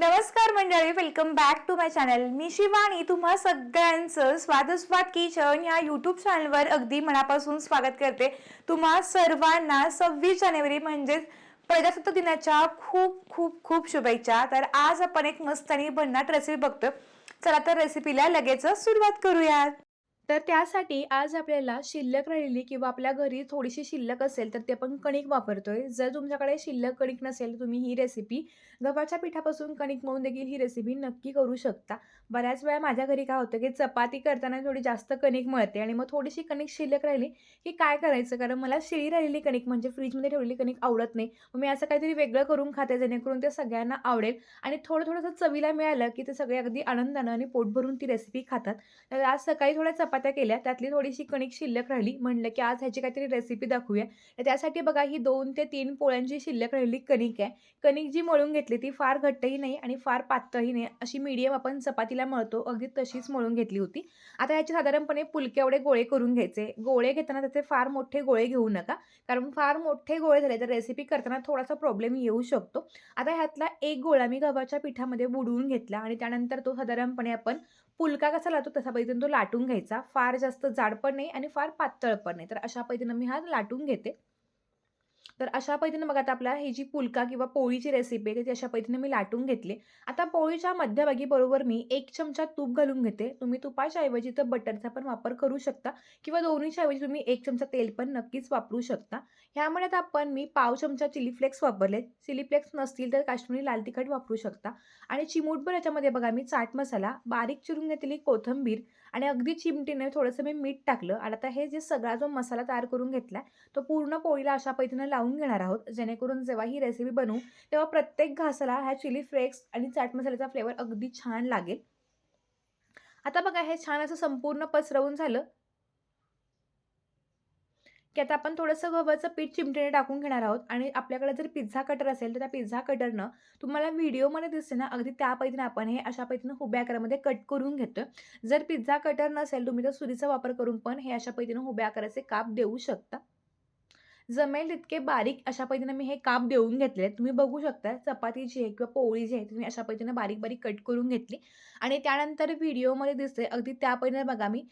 नमस्कार मंडळी welcome back to my channel मी शिवानी तुम्हा सगळ्यांचं स्वादस्वाद किचन या यूट्यूब चॅनलवर अगदी मनापासून स्वागत करते. तुम्हा सर्वांना सव्वीस जानेवारी म्हणजेच प्रजासत्ताक दिनाच्या खूप खूप खूप शुभेच्छा. तर आज आपण एक मस्त आणि भन्नाट रेसिपी बघतो चला तर रेसिपीला लगेच सुरुवात करूयात. तर त्यासाठी आज आपल्याला शिल्लक राहिलेली किंवा आपल्या घरी थोडीशी शिल्लक असेल तर ते आपण कणिक वापरतोय. जर तुमच्याकडे शिल्लक कणिक नसेल तर तुम्ही ही रेसिपी गव्हाच्या पिठापासून कणिक मळून देखील ही रेसिपी नक्की करू शकता. बऱ्याच वेळा माझ्या घरी काय होतं की चपाती करताना थोडी जास्त कणिक मळते आणि मग थोडीशी कणिक शिल्लक राहिली की काय करायचं? कारण मला शिळी राहिलेली कणिक म्हणजे फ्रीजमध्ये ठेवलेली कणिक आवडत नाही. मग मी असं काहीतरी वेगळं करून खाते जेणेकरून ते सगळ्यांना आवडेल आणि थोडं थोडंसं चवीला मिळालं की ते सगळे अगदी आनंदानं आणि पोट भरून ती रेसिपी खातात. तर आज सकाळी थोड्या चपाती चपात्या केल्या त्यातली थोडीशी कणिक शिल्लक राहिली. म्हणलं की आज ह्याची काहीतरी रेसिपी दाखवूया. तर त्यासाठी बघा ही दोन ते तीन पोळ्यांची शिल्लक राहिलेली कणिक आहे. कणिक जी मळून घेतली ती फार घट्टही नाही आणि फार पातळही नाही. अशी मीडियम आपण चपातीला मळतो अगदी तशीच मळून घेतली होती. आता याचे साधारणपणे पुलके एवढे गोळे करून घ्यायचे. गोळे घेताना त्याचे फार मोठे गोळे घेऊ नका. कारण फार मोठे गोळे झाले तर रेसिपी करताना थोडासा प्रॉब्लेम येऊ शकतो. आता ह्यातला एक गोळा मी गव्हाच्या पिठामध्ये बुडवून घेतला आणि त्यानंतर तो साधारणपणे आपण पुलका कसा लावतो तसा पद्धतीने तो लाटून घ्यायचा. फार जास्त जाड पण नाही आणि फार पातळ पण नाही. तर अशा पद्धतीनं मी हा लाटून घेते. तर अशा पद्धतीनं बघा आता आपल्या ही जी पुलका किंवा पोळीची रेसिपी आहे ती अशा पद्धतीने मी लाटून घेतली. आता पोळीच्या मध्यभागी बरोबर मी एक चमचा तूप घालून घेते. तुम्ही तुपाच्या ऐवजी तर बटरचा पण वापर करू शकता किंवा दोन्हीच्या ऐवजी तुम्ही एक चमचा तेल पण नक्कीच वापरू शकता. ह्यामुळे आता आपण मी पाव चमचा चिली फ्लेक्स वापरले चिली फ्लेक्स नसतील तर काश्मीरी लाल तिखट वापरू शकता. आणि चिमूटभर याच्यामध्ये बघा मी चाट मसाला बारीक चिरून घेतलेली कोथिंबीर आणि अगदी चिमटीने थोडंसं मी मीठ टाकलं. आणि आता हे जे सगळा जो मसाला तयार करून घेतला तो पूर्ण पोळीला अशा पद्धतीनं लावून घेणार आहोत. जेणेकरून जेव्हा ही रेसिपी बनवू तेव्हा प्रत्येक घासाला ह्या चिली फ्लेक्स आणि चाट मसाल्याचा फ्लेवर अगदी छान लागेल. आता बघा हे छान असं संपूर्ण पसरवून झालं. की आता आपण थोडंसं गव्हाचं पीठ चिमटीने टाकून घेणार आहोत आणि आपल्याकडे जर पिझ्झा कटर असेल तर त्या पिझ्झा कटरनं तुम्हाला व्हिडिओमध्ये दिसते ना अगदी त्या पद्धतीनं आपण हे अशा पद्धतीनं उभ्या आकारामध्ये कट करून घेतो जर पिझ्झा कटर नसेल तुम्ही तर सुरीचा वापर करून पण हे अशा पद्धतीनं उभ्या आकाराचे काप देऊ शकता. जमेल तितके बारीक अशा पद्धतीनं मी हे काप देऊन घेतले आहेत. तुम्ही बघू शकता चपाती जी आहे किंवा पोळी जी आहे तुम्ही अशा पद्धतीनं बारीक बारीक कट करून घेतली. आणि त्यानंतर व्हिडिओमध्ये दिसते अगदी त्या पद्धतीने बघा मी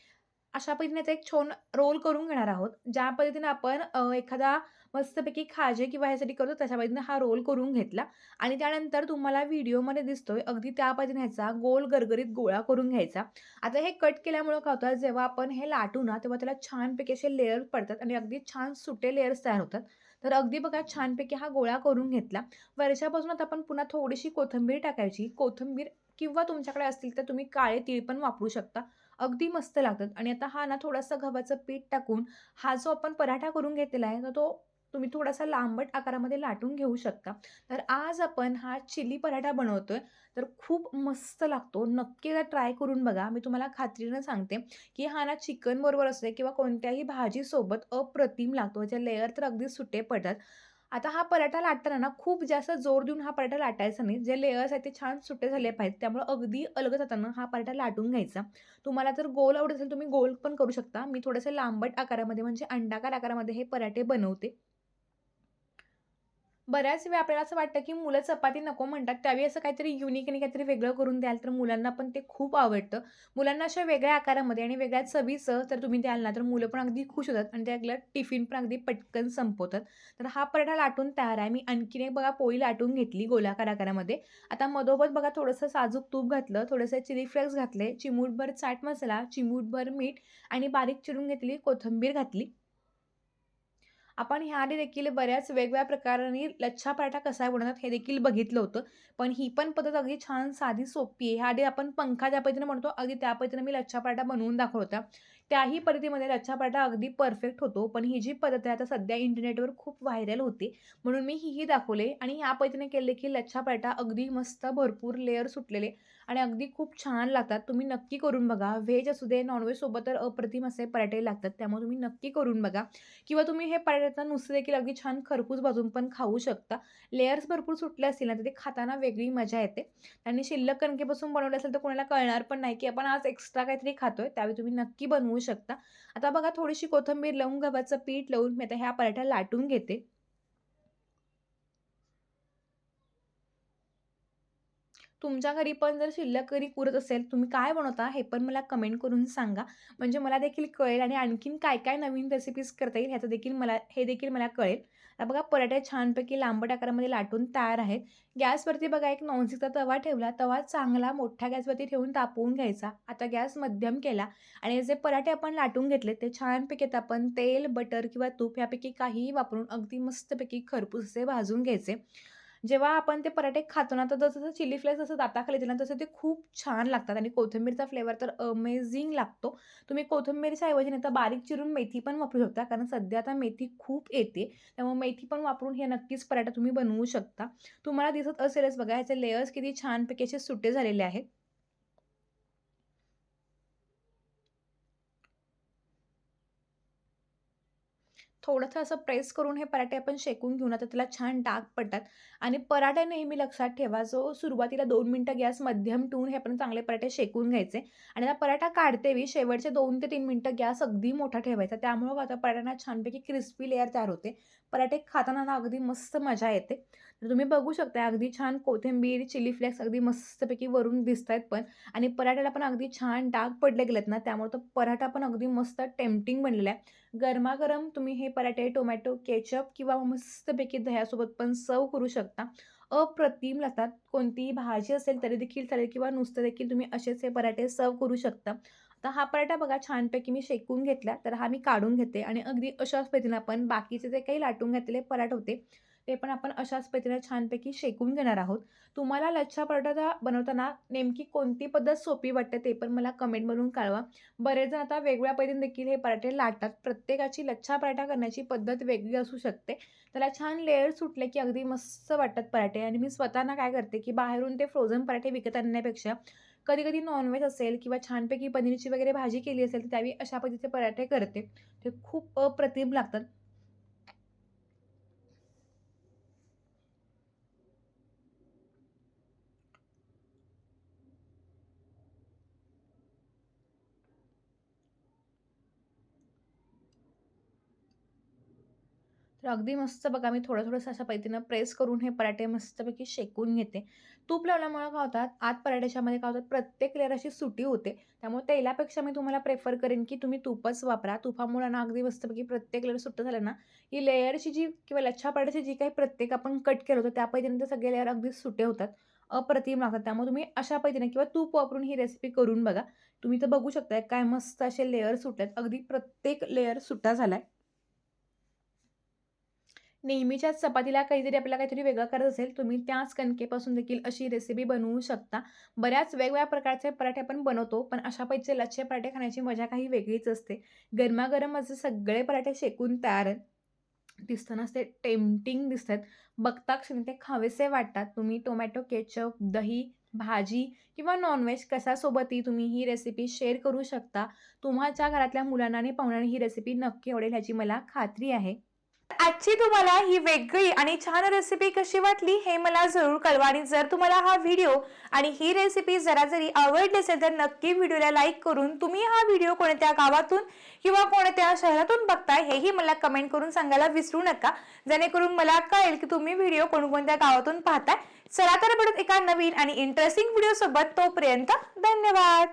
अशा पद्धतीने याचा एक छोन रोल करून घेणार आहोत. ज्या पद्धतीने आपण एखादा मस्तपैकी खाजे किंवा ह्यासाठी करतो तशा पद्धतीने हा रोल करून घेतला. आणि त्यानंतर तुम्हाला व्हिडिओमध्ये दिसतोय अगदी त्या पद्धतीने ह्याचा गोल गरगरीत गोळा करून घ्यायचा. आता हे कट केल्यामुळं काय होतं जेव्हा आपण हे लाटू ना तेव्हा त्याला छानपैकी असे लेअर पडतात आणि अगदी छान सुटे लेअर्स तयार होतात. तर अगदी बघा छानपैकी हा गोळा करून घेतला. वर्षापासूनच आता आपण पुन्हा थोडीशी कोथिंबीर टाकायची. कोथिंबीर किंवा तुमच्याकडे असतील तर तुम्ही काळे तीळ पण वापरू शकता. अगदी मस्त लागतात. आणि आता हा ना थोडासा गव्हाचं पीठ टाकून हा जो आपण पराठा करून घेतलेला आहे तर तो तुम्ही थोडासा लांबट आकारामध्ये लाटून घेऊ शकता. तर आज आपण हा चिली पराठा बनवतोय. तर खूप मस्त लागतो. नक्की एकदा ट्राय करून बघा. मी तुम्हाला खात्रीनं सांगते की हा ना चिकन बरोबर असते किंवा कोणत्याही भाजीसोबत अप्रतिम लागतो. ज्या लेअर तर अगदी सुटे पडतात. आता हा पराठा लाटताना ना खूप जास्त जोर देऊन हा पराठा लाटायचा नाही. जे लेअर्स आहेत ते छान सुटे झाले पाहिजेत. त्यामुळे अगदी अलग जाताना हा पराठा लाटून घ्यायचा. तुम्हाला जर गोल आवडत असेल तुम्ही गोल पण करू शकता. मी थोडेसे लांबट आकारामध्ये म्हणजे अंडाकार आकारामध्ये हे पराठे बनवते. बऱ्याच वेळा आपल्याला असं वाटतं की मुलं चपाती नको म्हणतात त्यावेळी असं काहीतरी युनिक आणि काहीतरी वेगळं करून द्याल तर मुलांना पण ते खूप आवडतं. मुलांना अशा वेगळ्या आकारामध्ये आणि वेगळ्या चवीचं तर तुम्ही द्याल ना तर मुलं पण अगदी खुश होतात आणि त्याला टिफिन पण अगदी पटकन संपवतात. तर हा पराठा लाटून तयार आहे. मी आणखीन एक बघा पोळी लाटून घेतली गोलाकार आकारामध्ये. आता मधोमध बघा थोडंसं साजूक तूप घातलं थोडंसं चिली फ्लेक्स घातले चिमूटभर चाट मसाला चिमूटभर मीठ आणि बारीक चिरून घेतली कोथिंबीर घातली. आपण ह्याआधी देखील बऱ्याच वेगवेगळ्या प्रकाराने लच्छा पराठा कसा बनवतात हे देखील बघितलं होतं. पण ही पण पद्धत अगदी छान साधी सोपी आहे. ह्याआधी आपण पंखा ज्या पद्धतीने म्हणतो अगदी त्या पद्धतीने मी लच्छा पराठा बनवून दाखवला होता. त्याही पद्धतीमध्ये लच्छा पराठा अगदी परफेक्ट होतो. पण ही जी पद्धत आहे आता सध्या इंटरनेटवर खूप व्हायरल होते. म्हणून मी हीही दाखवले आणि ह्या पद्धतीने केले की लच्छा पराठा अगदी मस्त भरपूर लेअर सुटलेले. आणि अगदी खूप छान लागतात. तुम्ही नक्की करून बघा. व्हेज असू दे नॉनव्हेजसोबत तर अप्रतिम असे पराठे लागतात. त्यामुळे तुम्ही नक्की करून बघा. किंवा तुम्ही हे पराठा नुसते देखील अगदी छान खरपूस भाजून पण खाऊ शकता. लेयर्स भरपूर सुटले असतील ना तर ते खाताना वेगळी मजा येते. आणि शिल्लक कणकेपासून बनवले असेल तर कोणाला कळणार पण नाही की आपण आज एक्स्ट्रा काहीतरी खातोय. त्यावेळी तुम्ही नक्की बनवू शकता. आता बघा थोडीशी कोथिंबीर लावून गव्हाचं पीठ लावून मी आता ह्या पराठ्या लाटून घेते. तुमच्या घरी पण जर शिल्लक घरी उरत असेल तुम्ही काय बनवता हे पण मला कमेंट करून सांगा. म्हणजे मला देखील कळेल आणि आणखीन काय काय नवीन रेसिपीज करता येईल ह्याचं देखील मला हे देखील मला कळेल. आता बघा पराठे छानपैकी लांबट आकारामध्ये लाटून तयार आहेत. गॅसवरती बघा एक नॉनस्टिकचा तवा ठेवला. तवा चांगला मोठ्या गॅसवरती ठेवून तापवून घ्यायचा. आता गॅस मध्यम केला आणि जे पराठे आपण लाटून घेतले ते छानपैकी आपण तेल बटर किंवा तूप यापैकी काहीही वापरून अगदी मस्तपैकी खरपूस असे भाजून घ्यायचे. जेव्हा आपण ते पराठे खातो ना तर जसं चिली फ्लेक्स जसं दाताखाली दिलं ना तसं ते खूप छान लागतात. आणि कोथिंबीरचा फ्लेवर तर अमेझिंग लागतो. तुम्ही कोथिंबीरच्या ऐवजी नाही तर बारीक चिरून मेथी पण वापरू शकता कारण सध्या आता मेथी खूप येते. त्यामुळे मेथी पण वापरून हे नक्कीच पराठा तुम्ही बनवू शकता. तुम्हाला दिसत असेलच बघा ह्याचे लेयर्स किती छानपैकी असे सुटे झालेले आहेत. थोडंसं असं प्रेस करून हे पराठे आपण शेकून घेऊन आता त्याला छान डाग पडतात. आणि पराठे नेहमी लक्षात ठेवा जो सुरुवातीला दोन मिनटं गॅस मध्यम ठेवून हे आपण चांगले पराठे शेकून घ्यायचे आणि आता पराठा काढतेवी शेवटचे दोन ते तीन मिनटं गॅस अगदी मोठा ठेवायचा. त्यामुळं आता पराठ्यांना छानपैकी क्रिस्पी लेअर तयार होते. पराठे खाताना ना अगदी मस्त मजा येते. तर तुम्ही बघू शकता अगदी छान कोथिंबीर चिली फ्लेक्स अगदी मस्तपैकी वरून दिसत आहेत पण. आणि पराठ्याला पण अगदी छान डाग पडले गेलेत ना त्यामुळे तो पराठा पण अगदी मस्त टेम्पटिंग बनलेला आहे. गरमागरम तुम्ही हे पराठे टोमॅटो केचप किंवा मस्तपैकी दह्यासोबत पण सर्व करू शकता. अप्रतिम लागतात. कोणतीही भाजी असेल तरी देखील चालेल किंवा नुसतं देखील तुम्ही असेच हे पराठे सर्व करू शकता. आता हा पराठा बघा छानपैकी मी शेकून घेतला तर हा मी काढून घेते आणि अगदी अशाच पद्धतीनं आपण बाकीचे जे काही लाटून घातलेले पराठे होते ते पण आपण अशाच पद्धतीने छानपैकी शेकून घेणार आहोत. तुम्हाला लच्छा पराठा बनवताना नेमकी कोणती पद्धत सोपी वाटते ते पण मला कमेंटमधून कळवा. बरेच जण आता वेगवेगळ्या पद्धतीने देखील हे पराठे लाटतात. प्रत्येकाची लच्छा पराठा करण्याची पद्धत वेगळी असू शकते. त्याला छान लेअर सुटले की अगदी मस्त वाटतात पराठे. आणि मी स्वतःना काय करते की बाहेरून ते फ्रोझन पराठे विकत आणण्यापेक्षा कधी कधी नॉनव्हेज असेल किंवा छानपैकी पनीरची वगैरे भाजी केली असेल तर त्यावेळी अशा पद्धतीचे पराठे करते. ते खूप अप्रतिम लागतात. तर अगदी मस्त बघा मी थोडं थोडंसं अशा पद्धतीनं प्रेस करून हे पराठे मस्तपैकी शेकून घेते. तूप लावल्यामुळे काय होतात आत पराठ्याच्यामध्ये काय होतात प्रत्येक लेअर अशी सुटी होते. त्यामुळे तेलापेक्षा मी तुम्हाला प्रेफर करेन की तुम्ही तूपच वापरा. तुपामुळे ना अगदी मस्तपैकी प्रत्येक लेअर सुट्ट झालं ना ही लेअरची जी किंवा लच्छा पराठ्याची जी काही प्रत्येक आपण कट केलं होतं त्या पद्धतीने ते सगळे लेअर अगदी सुटे होतात. अप्रतिम लागतात. त्यामुळे तुम्ही अशा पद्धतीने किंवा तूप वापरून ही रेसिपी करून बघा. तुम्ही तर बघू शकताय काय मस्त असे लेअर सुटतात अगदी प्रत्येक लेअर सुट्टा आहे नेहमीच्याच चपातीला काहीतरी आपल्याला काहीतरी वेगळं करत असेल तुम्ही त्याच कणकेपासून देखील अशी रेसिपी बनवू शकता. बऱ्याच वेगवेगळ्या प्रकारचे पराठे आपण बनवतो पण अशा पैसे लच्छे पराठे खाण्याची मजा काही वेगळीच असते. गरमागरम असे सगळे पराठे शेकून तयार आहेत दिसतानाच ते टेम्पटिंग दिसतात. बघता क्षणी ते खावेसे वाटतात. तुम्ही टोमॅटो केचप दही भाजी किंवा नॉनव्हेज कशासोबतही तुम्ही ही रेसिपी शेअर करू शकता. तुम्हाच्या घरातल्या मुलांना आणि पाहुण्यांना ही रेसिपी नक्की आवडेल ह्याची मला खात्री आहे. आजची तुम्हाला ही वेगळी आणि छान रेसिपी कशी वाटली हे मला जरूर कळवा आणि जर तुम्हाला हा व्हिडिओ आणि ही रेसिपी जरा जरी आवडली असेल तर नक्की व्हिडिओला लाईक करून तुम्ही हा व्हिडिओ कोणत्या गावातून किंवा कोणत्या शहरातून बघताय हेही मला कमेंट करून सांगायला विसरू नका. जेणेकरून मला कळेल की तुम्ही व्हिडिओ कोणकोणत्या गावातून पाहताय. चला तर परत एका नवीन आणि इंटरेस्टिंग व्हिडिओ सोबत तोपर्यंत धन्यवाद.